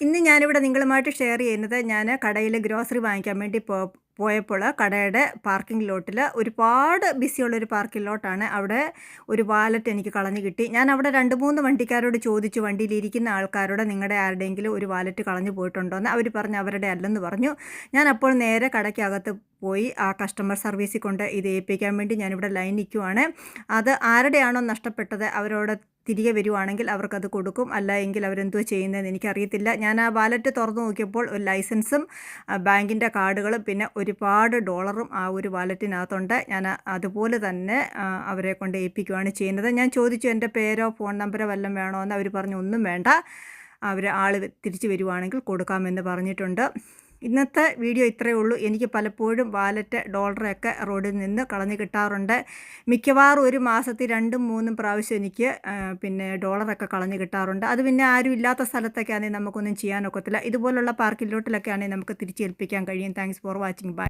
ഇന്ന് ഞാനിവിടെ നിങ്ങളുമായിട്ട് ഷെയർ ചെയ്യുന്നത് ഞാൻ കടയിൽ ഗ്രോസറി വാങ്ങിക്കാൻ വേണ്ടി പോ പോയപ്പോൾ കടയുടെ പാർക്കിംഗ് ലോട്ടിൽ ഒരുപാട് ബിസിയുള്ളൊരു പാർക്കിംഗ് ലോട്ടാണ് അവിടെ ഒരു വാലറ്റ് എനിക്ക് കളഞ്ഞു കിട്ടി. ഞാൻ അവിടെ രണ്ട് മൂന്ന് വണ്ടിക്കാരോട് ചോദിച്ചു വണ്ടിയിലിരിക്കുന്ന ആൾക്കാരോട് നിങ്ങളുടെ ആരുടെയെങ്കിലും ഒരു വാലറ്റ് കളഞ്ഞു പോയിട്ടുണ്ടോ? എന്ന് അവർ പറഞ്ഞു അവരുടെ അല്ലെന്ന് പറഞ്ഞു. ഞാൻ അപ്പോൾ നേരെ കടയ്ക്കകത്ത് പോയി ആ കസ്റ്റമർ സർവീസിൽ കൊണ്ട് ഇത് ഏൽപ്പിക്കാൻ വേണ്ടി ഞാനിവിടെ ലൈൻ നിൽക്കുവാണ്. അത് ആരുടെയാണോ നഷ്ടപ്പെട്ടത് അവരോട് തിരികെ വരുവാണെങ്കിൽ അവർക്കത് കൊടുക്കും. അല്ല എങ്കിൽ അവരെന്തോ ചെയ്യുന്നതെന്ന് എനിക്കറിയത്തില്ല. ഞാൻ ആ വാലറ്റ് തുറന്നു നോക്കിയപ്പോൾ ഒരു ലൈസൻസും ബാങ്കിന്റെ കാർഡുകളും പിന്നെ ഒരുപാട് ഡോളറും ആ ഒരു വാലറ്റിനകത്തുണ്ട്. ഞാൻ അതുപോലെ തന്നെ അവരെ കൊണ്ട് ഏൽപ്പിക്കുകയാണ് ചെയ്യുന്നത്. ഞാൻ ചോദിച്ചു എന്റെ പേരോ ഫോൺ നമ്പറോ വല്ലതും വേണോ? എന്ന് അവർ പറഞ്ഞു ഒന്നും വേണ്ട. അവർ ആൾ തിരിച്ചു വരുവാണെങ്കിൽ കൊടുക്കാമെന്ന് പറഞ്ഞിട്ടുണ്ട്. ഇന്നത്തെ വീഡിയോ ഇത്രയേ ഉള്ളൂ. എനിക്ക് പലപ്പോഴും വാലറ്റ് ഡോളറൊക്കെ റോഡിൽ നിന്ന് കളഞ്ഞു കിട്ടാറുണ്ട്. മിക്കവാറും ഒരു മാസത്തിൽ രണ്ടും മൂന്നും പ്രാവശ്യം എനിക്ക് പിന്നെ ഡോളറൊക്കെ കളഞ്ഞു കിട്ടാറുണ്ട്. അത് പിന്നെ ആരും ഇല്ലാത്ത സ്ഥലത്തൊക്കെ ആണെങ്കിൽ നമുക്കൊന്നും ചെയ്യാനൊക്കത്തില്ല ഇതുപോലുള്ള പാർക്കിലോട്ടിലൊക്കെ ആണെങ്കിൽ നമുക്ക് തിരിച്ചേൽപ്പിക്കാൻ കഴിയും. Thanks for watching bye